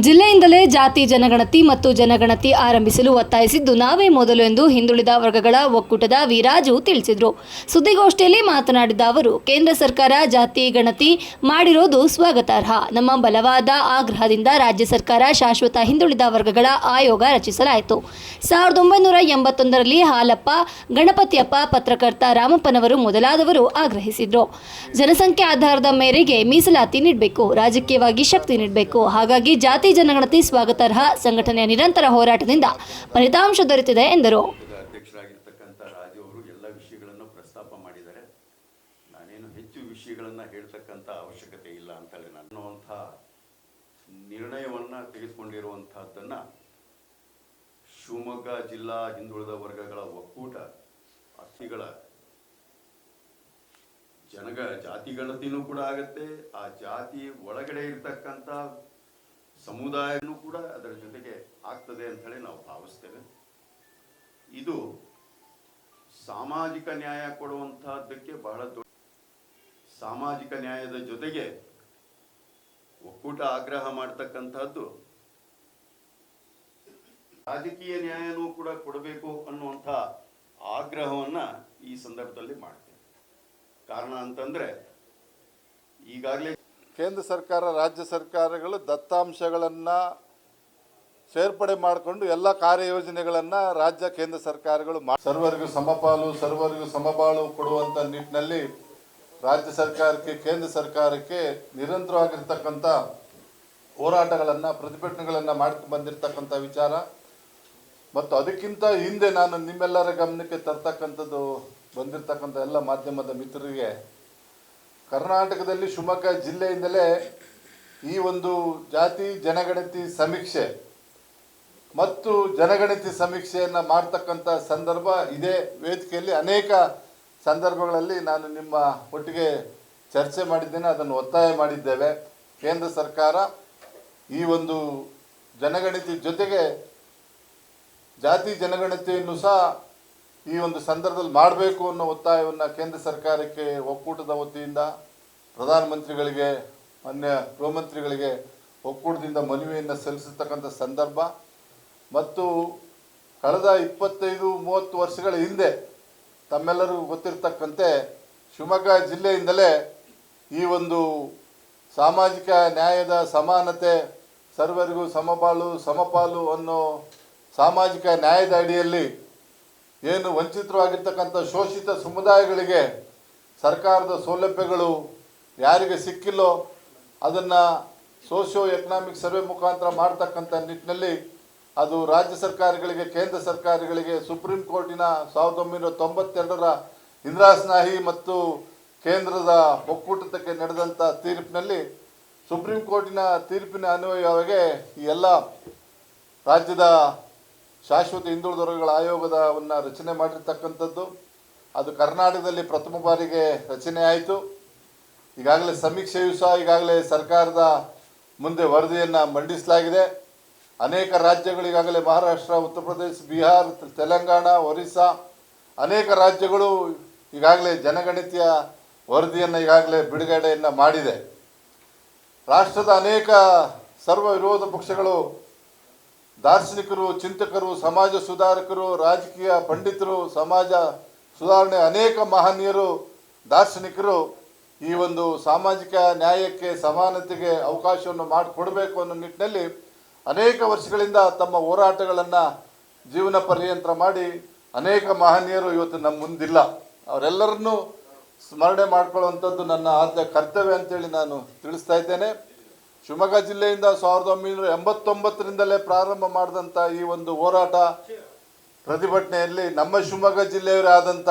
ಜಿಲ್ಲೆಯಿಂದಲೇ ಜಾತಿ, ಜನಗಣತಿ ಮತ್ತು ಜನಗಣತಿ ಆರಂಭಿಸಲು ಒತ್ತಾಯಿಸಿದ್ದು ನಾವೇ ಮೊದಲು ಎಂದು ಹಿಂದುಳಿದ ವರ್ಗಗಳ ಒಕ್ಕೂಟದ ವಿರಾಜು ತಿಳಿಸಿದರು. ಸುದ್ದಿಗೋಷ್ಠಿಯಲ್ಲಿ ಮಾತನಾಡಿದ ಅವರು, ಕೇಂದ್ರ ಸರ್ಕಾರ ಜಾತಿ, ಗಣತಿ ಮಾಡಿರೋದು ಸ್ವಾಗತಾರ್ಹ. ನಮ್ಮ ಬಲವಾದ ಆಗ್ರಹದಿಂದ ರಾಜ್ಯ ಸರ್ಕಾರ ಶಾಶ್ವತ ಹಿಂದುಳಿದ ವರ್ಗಗಳ ಆಯೋಗ ರಚಿಸಲಾಯಿತು. ಸಾವಿರದ ಒಂಬೈನೂರ ಎಂಬತ್ತೊಂದರಲ್ಲಿ ಹಾಲಪ್ಪ, ಗಣಪತಿಯಪ್ಪ, ಪತ್ರಕರ್ತ ರಾಮಪ್ಪನವರು ಮೊದಲಾದವರು ಆಗ್ರಹಿಸಿದರು. ಜನಸಂಖ್ಯೆ ಆಧಾರದ ಮೇರೆಗೆ ಮೀಸಲಾತಿ ನೀಡಬೇಕು. ರಾಜಕೀಯವಾಗಿ ಶಕ್ತಿ ನೀಡಬೇಕು. ಹಾಗಾಗಿ ಜಾತಿ ಜನಗಣತಿ ಸ್ವಾಗತಾರ್ಹ ಸಂಘಟನೆಯ ನಿರಂತರ ಹೋರಾಟದಿಂದ ಫಲಿತಾಂಶ ದೊರೆತಿದೆ ಎಂದರು. ಅಧ್ಯಕ್ಷರಾಗಿರ್ತಕ್ಕಂಥ ರಾಜು ಅವರು ಎಲ್ಲ ವಿಷಯಗಳನ್ನು ಪ್ರಸ್ತಾಪ ಮಾಡಿದ್ದಾರೆ ನಾನೇನು ಹೆಚ್ಚು ವಿಷಯಗಳನ್ನು ಹೇಳ್ತಕ್ಕಂಥ ಅವಶ್ಯಕತೆ ಇಲ್ಲ ಅಂತೇಳಿ ನಾನು ಅನ್ನುವಂಥ ನಿರ್ಣಯವನ್ನು ತೆಗೆದುಕೊಂಡಿರುವಂತಹದ್ದನ್ನು ಶಿವಮೊಗ್ಗ ಜಿಲ್ಲಾ ಹಿಂದುಳಿದ ವರ್ಗಗಳ ಒಕ್ಕೂಟ ಅಸ್ಥಿಗಳ ಜನಗ ಜಾತಿ ಗಣತಿನೂ ಕೂಡ ಆಗತ್ತೆ, ಆ ಜಾತಿ ಒಳಗಡೆ ಇರ್ತಕ್ಕಂಥ ಸಮುದಾಯನೂ ಕೂಡ ಅದರ ಜೊತೆಗೆ ಆಗ್ತದೆ ಅಂತ ನಾವು ಭಾವಿಸ್ತೇವೆ. ಇದು ಸಾಮಾಜಿಕ ನ್ಯಾಯ ಕೊಡುವಂತಹದ್ದಕ್ಕೆ ಬಹಳ ದೊಡ್ಡ ಸಾಮಾಜಿಕ ನ್ಯಾಯದ ಜೊತೆಗೆ ಒಕ್ಕೂಟ ಆಗ್ರಹ ಮಾಡ್ತಕ್ಕಂಥದ್ದು. ರಾಜಕೀಯ ನ್ಯಾಯನೂ ಕೂಡ ಕೊಡಬೇಕು ಅನ್ನುವಂಥ ಆಗ್ರಹವನ್ನ ಈ ಸಂದರ್ಭದಲ್ಲಿ ಮಾಡ್ತೇವೆ. ಕಾರಣ ಅಂತಂದ್ರೆ ಈಗಾಗಲೇ ಕೇಂದ್ರ ಸರ್ಕಾರ ರಾಜ್ಯ ಸರ್ಕಾರಗಳು ದತ್ತಾಂಶಗಳನ್ನು ಸೇರ್ಪಡೆ ಮಾಡಿಕೊಂಡು ಎಲ್ಲ ಕಾರ್ಯಯೋಜನೆಗಳನ್ನು ರಾಜ್ಯ ಕೇಂದ್ರ ಸರ್ಕಾರಗಳು ಮಾ ಸರ್ವರಿಗೂ ಸಮಪಾಲು ಸರ್ವರಿಗೂ ಸಮಬಾಳು ಕೊಡುವಂಥ ನಿಟ್ಟಿನಲ್ಲಿ ರಾಜ್ಯ ಸರ್ಕಾರಕ್ಕೆ ಕೇಂದ್ರ ಸರ್ಕಾರಕ್ಕೆ ನಿರಂತರವಾಗಿರ್ತಕ್ಕಂಥ ಹೋರಾಟಗಳನ್ನು ಪ್ರತಿಭಟನೆಗಳನ್ನು ಮಾಡ್ಕೊಂಡು ಬಂದಿರತಕ್ಕಂಥ ವಿಚಾರ. ಮತ್ತು ಅದಕ್ಕಿಂತ ಹಿಂದೆ ನಾನು ನಿಮ್ಮೆಲ್ಲರ ಗಮನಕ್ಕೆ ತರ್ತಕ್ಕಂಥದ್ದು ಬಂದಿರತಕ್ಕಂಥ ಎಲ್ಲ ಮಾಧ್ಯಮದ ಮಿತ್ರರಿಗೆ ಕರ್ನಾಟಕದಲ್ಲಿ ಶಿವಮೊಗ್ಗ ಜಿಲ್ಲೆಯಿಂದಲೇ ಈ ಒಂದು ಜಾತಿ ಜನಗಣತಿ ಸಮೀಕ್ಷೆ ಮತ್ತು ಜನಗಣತಿ ಸಮೀಕ್ಷೆಯನ್ನು ಮಾಡ್ತಕ್ಕಂಥ ಸಂದರ್ಭ ಇದೇ ವೇದಿಕೆಯಲ್ಲಿ ಅನೇಕ ಸಂದರ್ಭಗಳಲ್ಲಿ ನಾನು ನಿಮ್ಮ ಒಟ್ಟಿಗೆ ಚರ್ಚೆ ಮಾಡಿದ್ದೇನೆ, ಅದನ್ನು ಒತ್ತಾಯ ಮಾಡಿದ್ದೇವೆ. ಕೇಂದ್ರ ಸರ್ಕಾರ ಈ ಒಂದು ಜನಗಣತಿ ಜೊತೆಗೆ ಜಾತಿ ಜನಗಣತಿಯನ್ನು ಸಹ ಈ ಒಂದು ಸಂದರ್ಭದಲ್ಲಿ ಮಾಡಬೇಕು ಅನ್ನೋ ಒತ್ತಾಯವನ್ನು ಕೇಂದ್ರ ಸರ್ಕಾರಕ್ಕೆ ಒಕ್ಕೂಟದ ವತಿಯಿಂದ, ಪ್ರಧಾನಮಂತ್ರಿಗಳಿಗೆ, ಮಾನ್ಯ ಗೃಹಮಂತ್ರಿಗಳಿಗೆ ಒಕ್ಕೂಟದಿಂದ ಮನವಿಯನ್ನು ಸಲ್ಲಿಸತಕ್ಕಂಥ ಸಂದರ್ಭ. ಮತ್ತು ಕಳೆದ ಇಪ್ಪತ್ತೈದು, ಮೂವತ್ತು ವರ್ಷಗಳ ಹಿಂದೆ ತಮ್ಮೆಲ್ಲರಿಗೂ ಗೊತ್ತಿರತಕ್ಕಂತೆ ಶಿವಮೊಗ್ಗ ಜಿಲ್ಲೆಯಿಂದಲೇ ಈ ಒಂದು ಸಾಮಾಜಿಕ ನ್ಯಾಯದ ಸಮಾನತೆ, ಸರ್ವರಿಗೂ ಸಮಪಾಲು ಸಮಪಾಲು ಅನ್ನೋ ಸಾಮಾಜಿಕ ನ್ಯಾಯದ ಅಡಿಯಲ್ಲಿ ಏನು ವಂಚಿತರಾಗಿರ್ತಕ್ಕಂಥ ಶೋಷಿತ ಸಮುದಾಯಗಳಿಗೆ ಸರ್ಕಾರದ ಸೌಲಭ್ಯಗಳು ಯಾರಿಗೆ ಸಿಕ್ಕಿಲ್ಲೋ ಅದನ್ನು ಸೋಷಿಯೋ ಎಕನಾಮಿಕ್ ಸರ್ವೆ ಮುಖಾಂತರ ಮಾಡ್ತಕ್ಕಂಥ ನಿಟ್ಟಿನಲ್ಲಿ ಅದು ರಾಜ್ಯ ಸರ್ಕಾರಗಳಿಗೆ, ಕೇಂದ್ರ ಸರ್ಕಾರಗಳಿಗೆ, ಸುಪ್ರೀಂ ಕೋರ್ಟಿನ ಸಾವಿರದ ಒಂಬೈನೂರ ತೊಂಬತ್ತೆರಡರ ಇಂದ್ರಾಸ್ನಾಹಿ ಮತ್ತು ಕೇಂದ್ರದ ಒಕ್ಕೂಟಕ್ಕೆ ನಡೆದಂಥ ತೀರ್ಪಿನಲ್ಲಿ ಸುಪ್ರೀಂ ಕೋರ್ಟಿನ ತೀರ್ಪಿನ ಅನ್ವಯವಾಗಿ ಈ ಎಲ್ಲ ರಾಜ್ಯದ ಶಾಶ್ವತ ಹಿಂದುಳಿದ ವರ್ಗಗಳ ಆಯೋಗದವನ್ನು ರಚನೆ ಮಾಡಿರ್ತಕ್ಕಂಥದ್ದು. ಅದು ಕರ್ನಾಟಕದಲ್ಲಿ ಪ್ರಥಮ ಬಾರಿಗೆ ರಚನೆ ಆಯಿತು. ಈಗಾಗಲೇ ಸಮೀಕ್ಷೆಯೂ ಸಹ ಈಗಾಗಲೇ ಸರ್ಕಾರದ ಮುಂದೆ ವರದಿಯನ್ನು ಮಂಡಿಸಲಾಗಿದೆ. ಅನೇಕ ರಾಜ್ಯಗಳು ಈಗಾಗಲೇ ಮಹಾರಾಷ್ಟ್ರ, ಉತ್ತರ ಪ್ರದೇಶ, ಬಿಹಾರ್, ತೆಲಂಗಾಣ, ಒರಿಸ್ಸಾ ಅನೇಕ ರಾಜ್ಯಗಳು ಈಗಾಗಲೇ ಜನಗಣತಿಯ ವರದಿಯನ್ನು ಈಗಾಗಲೇ ಬಿಡುಗಡೆಯನ್ನು ಮಾಡಿದೆ. ರಾಷ್ಟ್ರದ ಅನೇಕ ಸರ್ವ ವಿರೋಧ ಪಕ್ಷಗಳು ದಾರ್ಶನಿಕರು, ಚಿಂತಕರು, ಸಮಾಜ ಸುಧಾರಕರು, ರಾಜಕೀಯ ಪಂಡಿತರು, ಸಮಾಜ ಸುಧಾರಣೆ ಅನೇಕ ಮಹನೀಯರು, ದಾರ್ಶನಿಕರು ಈ ಒಂದು ಸಾಮಾಜಿಕ ನ್ಯಾಯಕ್ಕೆ ಸಮಾನತೆಗೆ ಅವಕಾಶವನ್ನು ಮಾಡಿಕೊಡಬೇಕು ಅನ್ನೋ ನಿಟ್ಟಿನಲ್ಲಿ ಅನೇಕ ವರ್ಷಗಳಿಂದ ತಮ್ಮ ಹೋರಾಟಗಳನ್ನು ಜೀವನ ಪರ್ಯಂತರ ಮಾಡಿ ಅನೇಕ ಮಹನೀಯರು ಇವತ್ತು ನಮ್ಮ ಮುಂದಿಲ್ಲ. ಅವರೆಲ್ಲರನ್ನೂ ಸ್ಮರಣೆ ಮಾಡಿಕೊಳ್ಳುವಂಥದ್ದು ನನ್ನ ಆದ್ಯ ಕರ್ತವ್ಯ ಅಂತೇಳಿ ನಾನು ತಿಳಿಸ್ತಾ ಇದ್ದೇನೆ. ಶಿವಮೊಗ್ಗ ಜಿಲ್ಲೆಯಿಂದ ಸಾವಿರದ ಒಂಬೈನೂರ ಎಂಬತ್ತೊಂಬತ್ತರಿಂದಲೇ ಪ್ರಾರಂಭ ಮಾಡಿದಂಥ ಈ ಒಂದು ಹೋರಾಟ ಪ್ರತಿಭಟನೆಯಲ್ಲಿ ನಮ್ಮ ಶಿವಮೊಗ್ಗ ಜಿಲ್ಲೆಯವರೇ ಆದಂಥ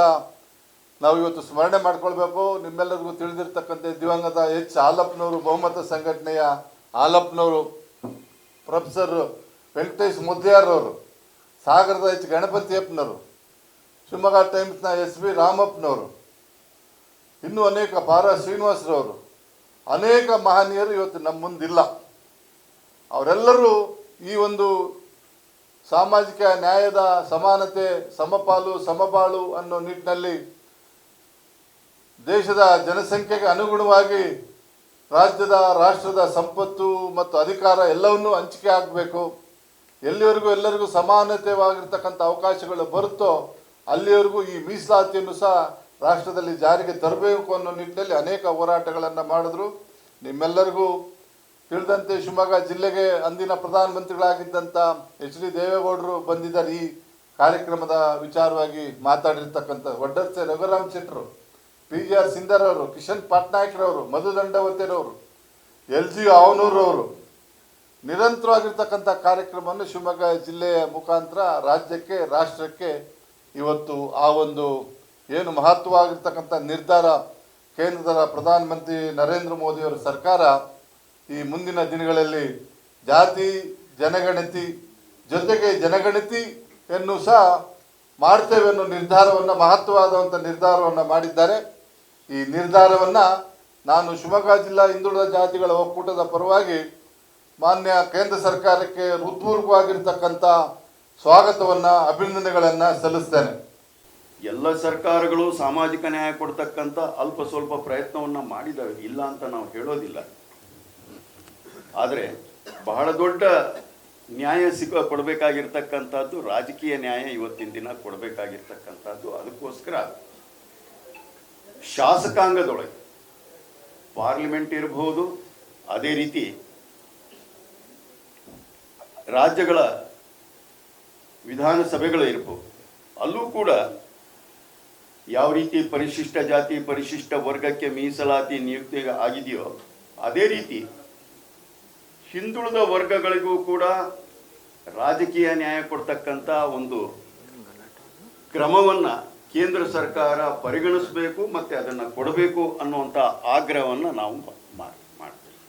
ನಾವು ಇವತ್ತು ಸ್ಮರಣೆ ಮಾಡ್ಕೊಳ್ಬೇಕು. ನಿಮ್ಮೆಲ್ಲರಿಗೂ ತಿಳಿದಿರ್ತಕ್ಕಂಥ ದಿವಂಗತ ಎಚ್. ಹಾಲಪ್ಪನವರು ಬಹುಮತ ಸಂಘಟನೆಯ ಹಾಲಪ್ಪನವರು ಪ್ರೊಫೆಸರ್ ವೆಂಕಟೇಶ್ ಮುದ್ಯಾರವರು ಸಾಗರದ ಎಚ್. ಗಣಪತಿಯಪ್ಪನವರು ಶಿವಮೊಗ್ಗ ಟೈಮ್ಸ್ನ ಎಸ್. ಬಿ ರಾಮಪ್ಪನವರು, ಇನ್ನೂ ಅನೇಕ ಪಾರ ಶ್ರೀನಿವಾಸರವರು ಅನೇಕ ಮಹನೀಯರು ಇವತ್ತು ನಮ್ಮ ಮುಂದಿಲ್ಲ. ಅವರೆಲ್ಲರೂ ಈ ಒಂದು ಸಾಮಾಜಿಕ ನ್ಯಾಯದ ಸಮಾನತೆ, ಸಮಪಾಲು, ಸಮಬಾಳು ಅನ್ನೋ ನಿಟ್ಟಿನಲ್ಲಿ ದೇಶದ ಜನಸಂಖ್ಯೆಗೆ ಅನುಗುಣವಾಗಿ ರಾಜ್ಯದ, ರಾಷ್ಟ್ರದ ಸಂಪತ್ತು ಮತ್ತು ಅಧಿಕಾರ ಎಲ್ಲವನ್ನೂ ಹಂಚಿಕೆ ಆಗಬೇಕು. ಎಲ್ಲಿವರೆಗೂ ಎಲ್ಲರಿಗೂ ಸಮಾನತೆವಾಗಿರ್ತಕ್ಕಂಥ ಅವಕಾಶಗಳು ಬರುತ್ತೋ ಅಲ್ಲಿವರೆಗೂ ಈ ಮೀಸಲಾತಿಯನ್ನು ಸಹ ರಾಷ್ಟ್ರದಲ್ಲಿ ಜಾರಿಗೆ ತರಬೇಕು ಅನ್ನೋ ನಿಟ್ಟಿನಲ್ಲಿ ಅನೇಕ ಹೋರಾಟಗಳನ್ನು ಮಾಡಿದ್ರು. ನಿಮ್ಮೆಲ್ಲರಿಗೂ ತಿಳಿದಂತೆ ಶಿವಮೊಗ್ಗ ಜಿಲ್ಲೆಗೆ ಅಂದಿನ ಪ್ರಧಾನಮಂತ್ರಿಗಳಾಗಿದ್ದಂಥ ಎಚ್ ಡಿ ದೇವೇಗೌಡರು ಬಂದಿದ್ದಾರೆ ಈ ಕಾರ್ಯಕ್ರಮದ ವಿಚಾರವಾಗಿ ಮಾತಾಡಿರ್ತಕ್ಕಂಥ ವಡ್ಡರ್ಸೆ ರಘುರಾಮ್ ಶೆಟ್ಟರು ಪಿ ಜಿ ಆರ್ ಸಿಂಧರ್ ಅವರು, ಕಿಶನ್ ಪಟ್ನಾಯಕ್ರವರು ಮಧು ದಂಡವತಿರವರು ಎಲ್ ಜಿ ಅವನೂರವರು ನಿರಂತರವಾಗಿರ್ತಕ್ಕಂಥ ಕಾರ್ಯಕ್ರಮವನ್ನು ಶಿವಮೊಗ್ಗ ಜಿಲ್ಲೆಯ ಮುಖಾಂತರ ರಾಜ್ಯಕ್ಕೆ, ರಾಷ್ಟ್ರಕ್ಕೆ ಇವತ್ತು ಆ ಒಂದು ಏನು ಮಹತ್ವವಾಗಿರ್ತಕ್ಕಂಥ ನಿರ್ಧಾರ ಕೇಂದ್ರದ ಪ್ರಧಾನಮಂತ್ರಿ ನರೇಂದ್ರ ಮೋದಿಯವರ ಸರ್ಕಾರ ಈ ಮುಂದಿನ ದಿನಗಳಲ್ಲಿ ಜಾತಿ, ಜನಗಣತಿ ಜೊತೆಗೆ ಜನಗಣತಿಯನ್ನು ಸಹ ಮಾಡ್ತೇವೆ ಅನ್ನೋ ನಿರ್ಧಾರವನ್ನು, ಮಹತ್ವವಾದಂಥ ನಿರ್ಧಾರವನ್ನು ಮಾಡಿದ್ದಾರೆ. ಈ ನಿರ್ಧಾರವನ್ನು ನಾನು ಶಿವಮೊಗ್ಗ ಜಿಲ್ಲಾ ಹಿಂದುಳಿದ ಜಾತಿಗಳ ಒಕ್ಕೂಟದ ಪರವಾಗಿ ಮಾನ್ಯ ಕೇಂದ್ರ ಸರ್ಕಾರಕ್ಕೆ ಹೃತ್ಪೂರ್ವವಾಗಿರ್ತಕ್ಕಂಥ ಸ್ವಾಗತವನ್ನು, ಅಭಿನಂದನೆಗಳನ್ನು ಸಲ್ಲಿಸ್ತೇನೆ. ಎಲ್ಲ ಸರ್ಕಾರಗಳು ಸಾಮಾಜಿಕ ನ್ಯಾಯ ಕೊಡ್ತಕ್ಕಂಥ ಅಲ್ಪ ಸ್ವಲ್ಪ ಪ್ರಯತ್ನವನ್ನ ಮಾಡಿದವೆ. ಇಲ್ಲ ಅಂತ ನಾವು ಹೇಳೋದಿಲ್ಲ. ಆದರೆ ಬಹಳ ದೊಡ್ಡ ನ್ಯಾಯ ಸಿಗ ಕೊಡಬೇಕಾಗಿರ್ತಕ್ಕಂಥದ್ದು, ರಾಜಕೀಯ ನ್ಯಾಯ ಇವತ್ತಿನ ದಿನ ಕೊಡಬೇಕಾಗಿರ್ತಕ್ಕಂಥದ್ದು. ಅದಕ್ಕೋಸ್ಕರ ಶಾಸಕಾಂಗದೊಳಗೆ ಪಾರ್ಲಿಮೆಂಟ್ ಇರಬಹುದು ಅದೇ ರೀತಿ ರಾಜ್ಯಗಳ ವಿಧಾನಸಭೆಗಳು ಇರಬಹುದು ಅಲ್ಲೂ ಕೂಡ ಯಾವ ರೀತಿ ಪರಿಶಿಷ್ಟ ಜಾತಿ, ಪರಿಶಿಷ್ಟ ವರ್ಗಕ್ಕೆ ಮೀಸಲಾತಿ ನಿಯುಕ್ತಿ ಆಗಿದೆಯೋ ಅದೇ ರೀತಿ ಹಿಂದುಳಿದ ವರ್ಗಗಳಿಗೂ ಕೂಡ ರಾಜಕೀಯ ನ್ಯಾಯ ಕೊಡ್ತಕ್ಕಂಥ ಒಂದು ಕ್ರಮವನ್ನ ಕೇಂದ್ರ ಸರ್ಕಾರ ಪರಿಗಣಿಸಬೇಕು ಮತ್ತೆ ಅದನ್ನು ಕೊಡಬೇಕು ಅನ್ನುವಂಥ ಆಗ್ರಹವನ್ನು ನಾವು ಮಾಡ್- ಮಾಡ್ತೇವೆ.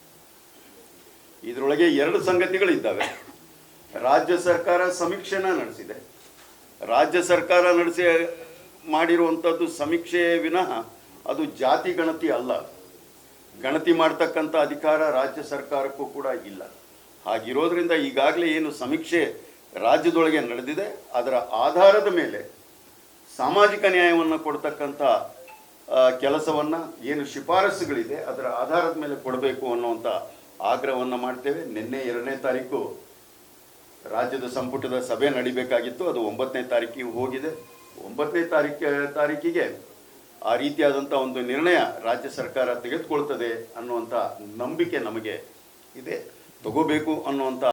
ಇದರೊಳಗೆ ಎರಡು ಸಂಗತಿಗಳಿದ್ದಾವೆ. ರಾಜ್ಯ ಸರ್ಕಾರ ಸಮೀಕ್ಷೆನ ನಡೆಸಿದೆ. ರಾಜ್ಯ ಸರ್ಕಾರ ನಡೆಸಿ ಮಾಡಿರುವಂಥದ್ದು ಸಮೀಕ್ಷೆ ವಿನಃ ಅದು ಜಾತಿ ಗಣತಿ ಅಲ್ಲ. ಗಣತಿ ಮಾಡ್ತಕ್ಕಂಥ ಅಧಿಕಾರ ರಾಜ್ಯ ಸರ್ಕಾರಕ್ಕೂ ಕೂಡ ಇಲ್ಲ. ಹಾಗಿರೋದ್ರಿಂದ ಈಗಾಗಲೇ ಏನು ಸಮೀಕ್ಷೆ ರಾಜ್ಯದೊಳಗೆ ನಡೆದಿದೆ, ಅದರ ಆಧಾರದ ಮೇಲೆ ಸಾಮಾಜಿಕ ನ್ಯಾಯವನ್ನು ಕೊಡ್ತಕ್ಕಂಥ ಕೆಲಸವನ್ನು ಏನು ಶಿಫಾರಸುಗಳಿದೆ ಅದರ ಆಧಾರದ ಮೇಲೆ ಕೊಡಬೇಕು ಅನ್ನುವಂಥ ಆಗ್ರಹವನ್ನು ಮಾಡ್ತೇವೆ. ನಿನ್ನೆ ಎರಡನೇ ತಾರೀಕು ರಾಜ್ಯದ ಸಂಪುಟದ ಸಭೆ ನಡಿಬೇಕಾಗಿತ್ತು. ಅದು ಒಂಬತ್ತನೇ ತಾರೀಕಿಗೆ ಹೋಗಿದೆ. ಒಂಬತ್ತನೇ ತಾರೀಕು ತಾರೀಕಿಗೆ ಆ ರೀತಿಯಾದಂಥ ಒಂದು ನಿರ್ಣಯ ರಾಜ್ಯ ಸರ್ಕಾರ ತೆಗೆದುಕೊಳ್ತದೆ ಅನ್ನುವಂಥ ನಂಬಿಕೆ ನಮಗೆ ಇದೆ. ತಗೋಬೇಕು ಅನ್ನುವಂಥ